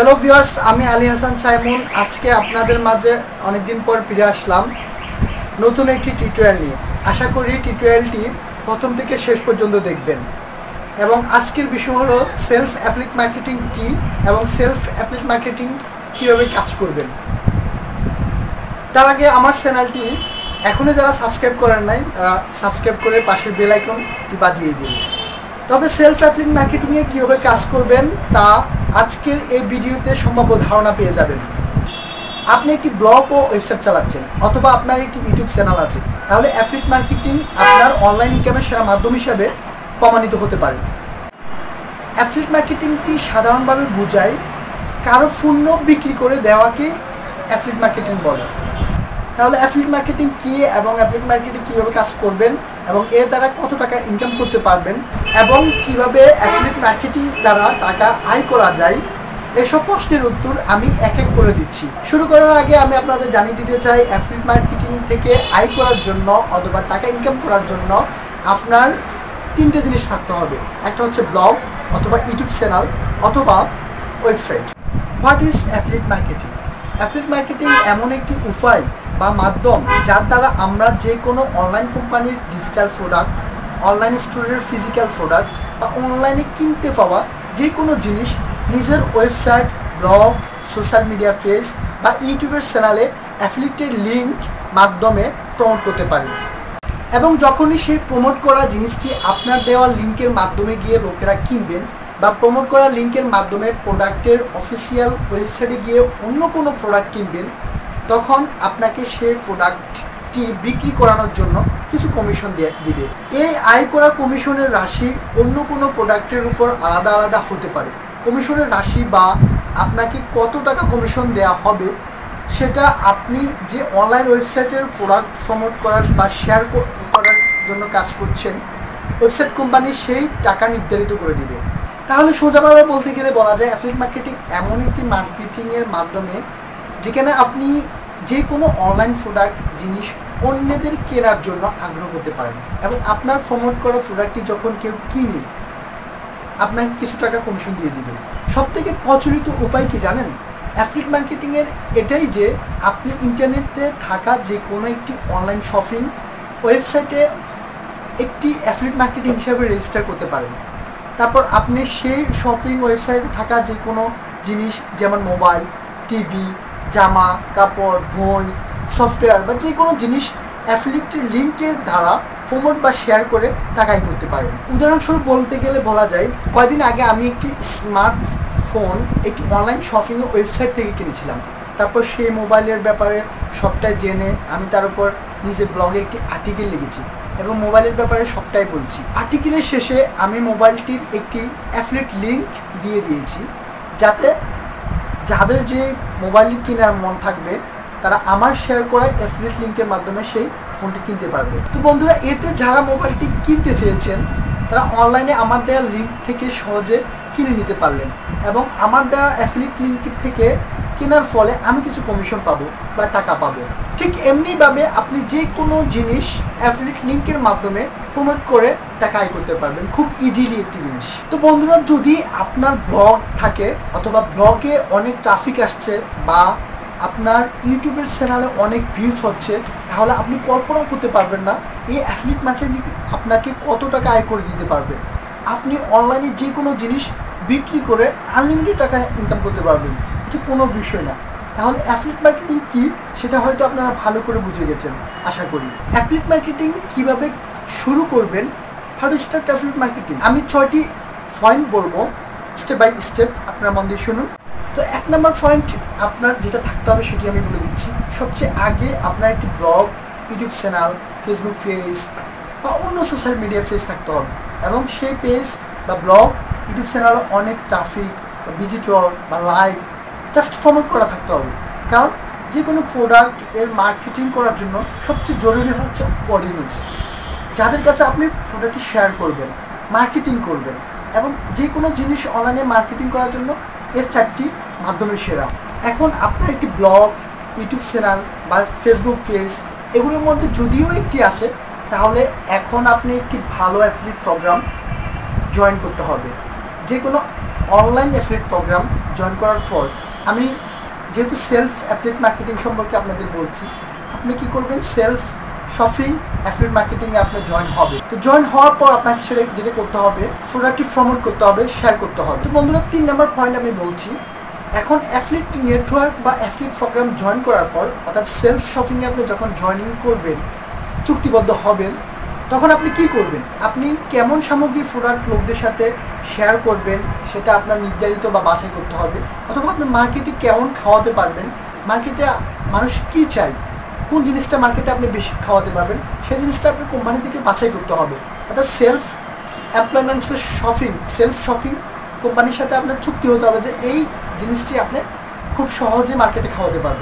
Hello viewers আমি আলী হাসান সাইমুন। আজকে আপনাদের মাঝে অনেকদিন পর ফিরে আসলাম নতুন একটি টিউটোরিয়াল নিয়ে। আশা করি টিউটোরিয়ালটি প্রথম থেকে শেষ পর্যন্ত দেখবেন। এবং আজকের বিষয় হলো সেলফ অ্যাপ্লিক মার্কেটিং কি এবং সেলফ অ্যাপ্লিক মার্কেটিং কীভাবে কাজ করবেন। তার আগে আমার চ্যানেলটি এখনও যারা সাবস্ক্রাইব করেন নাই তারা সাবস্ক্রাইব করে পাশের বেল আইকনটি বাজিয়ে দিন। তবে সেলফ অ্যাপ্লিক মার্কেটিংয়ে কীভাবে কাজ করবেন তা আজকের এই ভিডিওতে সম্ভাব্য ধারণা পেয়ে যাবেন। আপনি একটি ব্লগ ও ওয়েবসাইট চালাচ্ছেন, অথবা আপনার একটি ইউটিউব চ্যানেল আছে। তাহলে অ্যাফিক মার্কেটিং আপনার অনলাইন ইনকামের সেরা মাধ্যম হিসাবে প্রমাণিত হতে পারে। অ্যাফিক মার্কেটিংটি সাধারণভাবে বোঝায় কারও পণ্য বিক্রি করে দেওয়াকে অ্যাফিক মার্কেটিং বলে। তাহলে অ্যাফিলিয়েট মার্কেটিং কী এবং অ্যাফিলিয়েট মার্কেটিং কীভাবে কাজ করবেন এবং এর দ্বারা কত টাকা ইনকাম করতে পারবেন এবং কীভাবে অ্যাফিলিয়েট মার্কেটিং দ্বারা টাকা আয় করা যায়, এসব প্রশ্নের উত্তর আমি এক এক করে দিচ্ছি। শুরু করার আগে আমি আপনাদের জানিয়ে দিতে চাই অ্যাফিলিয়েট মার্কেটিং থেকে আয় করার জন্য অথবা টাকা ইনকাম করার জন্য আপনার তিনটে জিনিস থাকতে হবে। একটা হচ্ছে ব্লগ অথবা ইউটিউব চ্যানেল অথবা website what is affiliate marketing affiliate marketing এমন একটি উপায় বা মাধ্যম যার দ্বারা আমরা যে কোনো অনলাইন কোম্পানির ডিজিটাল প্রোডাক্ট অনলাইন স্টোরের ফিজিক্যাল প্রোডাক্ট বা অনলাইনে কিনতে পাওয়া যে কোনো জিনিস নিজের website blog social media page বা ইউটিউবের চ্যানেলে অ্যাফিলিটেড লিঙ্ক মাধ্যমে প্রমোট করতে পারি। এবং যখনই সেই প্রমোট করা জিনিসটি আপনার দেওয়া লিঙ্কের মাধ্যমে গিয়ে লোকেরা কিনবেন বা প্রমোট করা লিঙ্কের মাধ্যমে প্রোডাক্টের অফিসিয়াল ওয়েবসাইটে গিয়ে অন্য কোনো প্রোডাক্ট কিনবেন তখন আপনাকে সেই প্রোডাক্টটি বিক্রি করানোর জন্য কিছু কমিশন দিয়ে দিবে। এই আয় করা কমিশনের রাশি অন্য কোনো প্রোডাক্টের উপর আলাদা আলাদা হতে পারে। কমিশনের রাশি বা আপনাকে কত টাকা কমিশন দেওয়া হবে, সেটা আপনি যে অনলাইন ওয়েবসাইটের প্রোডাক্ট প্রমোট করার বা শেয়ার করার জন্য কাজ করছেন ওয়েবসাইট কোম্পানি সেই টাকা নির্ধারিত করে দিবে। তাহলে সোজাভাবে বলতে গেলে বলা যায় অ্যাফিলিয়েট মার্কেটিং এমন একটি মার্কেটিংয়ের মাধ্যমে যেখানে আপনি যে কোনো অনলাইন প্রোডাক্ট জিনিস অন্যদের কেনার জন্য আগ্রহ করতে পারেন। এবং আপনার প্রমোট করা প্রোডাক্টটি যখন কেউ কিনে, আপনাকে কিছু টাকা কমিশন দিয়ে দিবে। সব থেকে প্রচলিত উপায় কি জানেন? অ্যাফিলিয়েট মার্কেটিংয়ের এটাই যে, আপনি ইন্টারনেটে থাকা যে কোনো একটি অনলাইন শপিং ওয়েবসাইটে একটি অ্যাফিলিয়েট মার্কেটিং হিসাবে রেজিস্টার করতে পারেন। তারপর আপনি সেই শপিং ওয়েবসাইটে থাকা যে কোনো জিনিস, যেমন মোবাইল টিভি জামা, কাপড়, বই সফটওয়্যার বা যে কোনো জিনিস অ্যাফিলিয়েটের লিঙ্কের দ্বারা প্রমোট বা শেয়ার করে টাকাই করতে পারেন। উদাহরণস্বরূপ বলতে গেলে বলা যায়, কয়েকদিন আগে আমি একটি স্মার্টফোন একটি অনলাইন শপিং ওয়েবসাইট থেকে কিনেছিলাম। তারপর সেই মোবাইলের ব্যাপারে সবটাই জেনে আমি তার উপর নিজের ব্লগে একটি আর্টিকেল লিখেছি এবং মোবাইলের ব্যাপারে সবটাই বলছি। আর্টিকেলের শেষে আমি মোবাইলটির একটি অ্যাফিলেট লিঙ্ক দিয়ে দিয়েছি, যাতে যাদের যে মোবাইল কেনার মন থাকবে, তারা আমার শেয়ার করা অ্যাফিলেট লিঙ্কের মাধ্যমে সেই ফোনটি কিনতে পারবে। তো বন্ধুরা, এতে যারা মোবাইলটি কিনতে চেয়েছেন, তারা অনলাইনে আমার দেওয়া লিঙ্ক থেকে সহজে কিনে নিতে পারলেন এবং আমার দেওয়া অ্যাফিলিট লিঙ্ক থেকে কেনার ফলে আমি কিছু কমিশন পাবো বা টাকা পাবো। ঠিক এমনিভাবে আপনি যে কোনো জিনিস অ্যাফিলিট লিঙ্কের মাধ্যমে প্রমোট করে টাকা আয় করতে পারবেন। খুব ইজিলি একটি জিনিস। তো বন্ধুরা, যদি আপনার ব্লগ থাকে অথবা ব্লগে অনেক ট্রাফিক আসছে বা আপনার ইউটিউবের চ্যানেলে অনেক ভিউজ হচ্ছে, তাহলে আপনি কল্পনা করতে পারবেন না এই অ্যাফিলিট মার্কেটিং আপনাকে কত টাকা আয় করে দিতে পারবে। আপনি অনলাইনে যে কোনো জিনিস বিক্রি করে আনলিমিটেড টাকা ইনকাম করতে পারবেন। এটি কোনো বিষয় না। তাহলে অ্যাফিলিট মার্কেটিং কি? সেটা হয়তো আপনারা ভালো করে বুঝে গেছেন, আশা করি। অ্যাফিলিট মার্কেটিং কীভাবে শুরু করবেন? How to start affiliate marketing আমি ছয়টি পয়েন্ট বলব স্টেপ বাই স্টেপ আপনারা মন দিয়ে শুনুন। তো এক নম্বর পয়েন্ট আপনার যেটা থাকতে হবে সেটি আমি বলে দিচ্ছি। সবচেয়ে আগে আপনার একটি blog YouTube channel Facebook page বা অন্য সোশ্যাল মিডিয়া পেজ থাকতে হবে। এবং সেই পেজ বা ব্লগ ইউটিউব চ্যানেলে অনেক ট্রাফিক বা ভিজিটর বা লাইক জাস্ট প্রমোট করা থাকতে হবে। কারণ যে কোনো প্রোডাক্টের মার্কেটিং করার জন্য সবচেয়ে জরুরি হচ্ছে অডিয়েন্স যাদের কাছে আপনি প্রোডাক্টটি শেয়ার করবেন মার্কেটিং করবেন এবং যে কোনো জিনিস অনলাইনে মার্কেটিং করার জন্য এর চারটি মাধ্যমে সেরা। এখন আপনার একটি ব্লগ ইউটিউব চ্যানেল বা ফেসবুক পেজ এগুলোর মধ্যে যদিও একটি আছে, তাহলে এখন আপনি একটি ভালো অ্যাফিলিট প্রোগ্রাম জয়েন করতে হবে। যে কোনো অনলাইন অ্যাফিলিয়েট প্রোগ্রাম জয়েন করার পর আমি যেহেতু সেলফ অ্যাফিলিয়েট মার্কেটিং সম্পর্কে আপনাদের বলছি, আপনি কি করবেন? সেলফ শপিং অ্যাফিলিয়েট মার্কেটিংয়ে আপনার জয়েন হবে। তো জয়েন হওয়ার পর আপনাকে সেটা যেটা করতে হবে প্রোডাক্টটি প্রমোট করতে হবে শেয়ার করতে হবে। তো বন্ধুরা, তিন নম্বর পয়েন্ট আমি বলছি, এখন অ্যাফিলিয়েট নেটওয়ার্ক বা অ্যাফিলিয়েট প্রোগ্রাম জয়েন করার পর, অর্থাৎ সেলফ শপিংয়ে আপনি যখন জয়েনিং করবেন, চুক্তিবদ্ধ হবেন তখন আপনি কি করবেন? আপনি কেমন সামগ্রী প্রোডাক্ট লোকদের সাথে শেয়ার করবেন, সেটা আপনার নির্ধারিত বা বাছাই করতে হবে? অথবা আপনি মার্কেটে কেমন খাওয়াতে পারবেন? মার্কেটে মানুষ কি চায়? কোন জিনিসটা মার্কেটে আপনি বেশি খাওয়াতে পারবেন? সেই জিনিসটা আপনি কোম্পানি থেকে বাছাই করতে হবে। অর্থাৎ সেলফ অ্যাপ্লয়মেন্টসের শপিং সেলফ শপিং কোম্পানির সাথে আপনার চুক্তি হতে হবে যে এই জিনিসটি আপনি খুব সহজে মার্কেটে খাওয়াতে পারবেন।